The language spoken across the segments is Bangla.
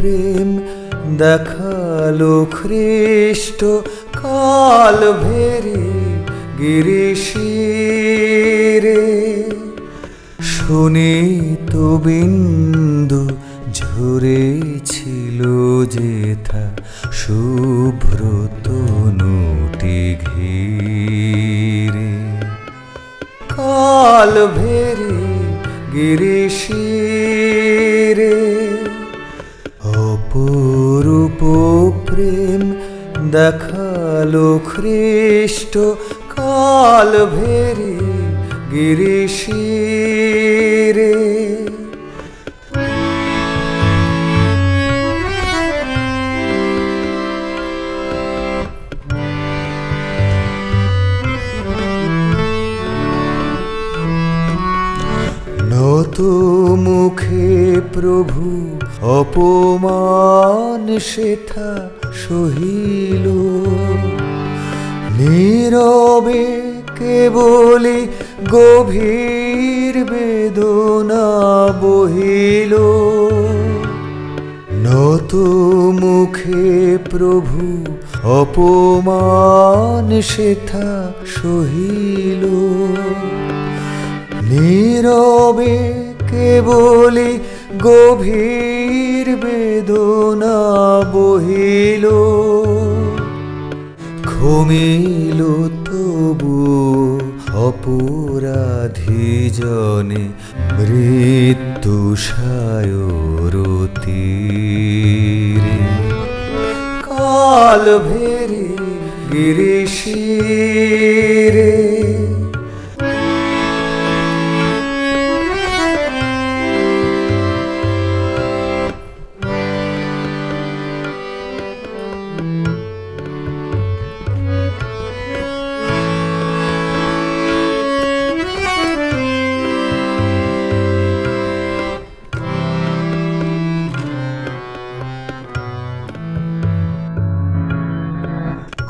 প্রেম দেখাল খ্রিস্ট কাল ভেরি গিরিশিরে। শুনি তো বিন্দু ঝরেছিল যেথা শুভ্র তনুটি ঘিরে। কাল ভেরি গিরিশিরে প্রেম দেখাল খ্রিস্ট কাল ভেরি গিরিশিরে নত মুখে প্রভু অপমান সেথা সহিল। নীরবে কেবলি গভীর বেদনা বহিল। নত মুখে প্রভু অপমান সেথা সহিল। নীরবে কেবলি গভীর বেদনা বহিল। ঘুমিল তবু অপরাধী জনে মৃত্যু সায়রতীরে কাল ভেরি গিরিশিরে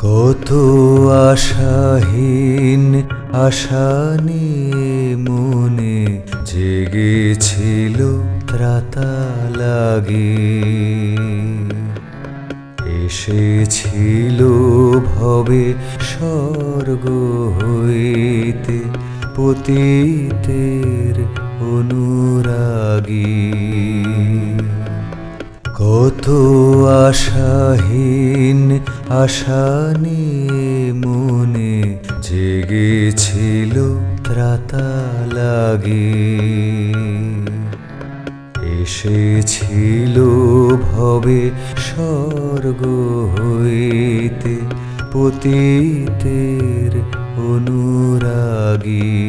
কত আশাহীন আশা নিয়ে মনে জেগেছিল ত্রাতা লাগে এসেছিল ভবে স্বর্গ হইতে পতিতের অনুরাগী। কত আশাহীন আশা নিয়ে মনে জেগেছিল ত্রাতা লাগে এসেছিল ভবে স্বর্গ হইতে পতিতের অনুরাগী।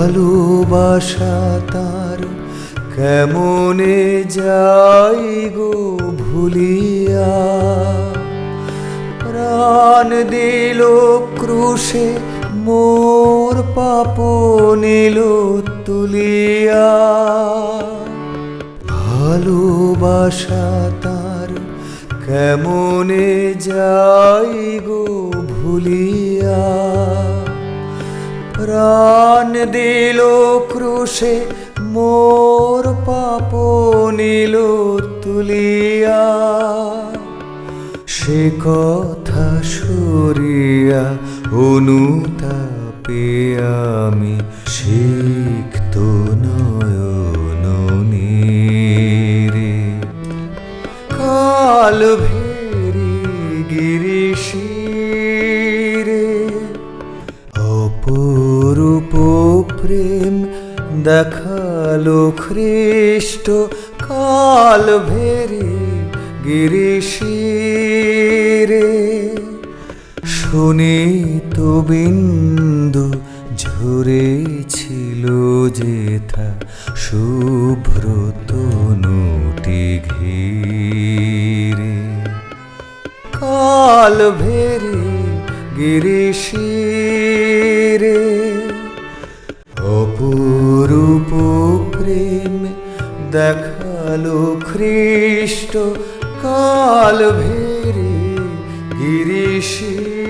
ভালোবাসা তার কেমনে যাই গো ভুলিয়া? প্রাণ দিল ক্রুশে, মোর পাপ নিল তুলিয়া। ভালোবাসা তার কেমনে যাই গো ভুলিয়া? প্রাণ দিল ক্রুশে, মোর পাপ নিল তুলিয়া। সে কথা সরিয়া, অনুতাপে আমি সিক্ত নয়ন রে কাল ভেরি প্রেম দেখাল খ্রিস্ট কাল ভেরি গিরিশিরে। শুনি তো বিন্দু ঝরেছিল যেথা শুভ্র তনুটি ঘিরে। কাল ভেরি গিরিশিরে কাল ভেরি গিরিশিরে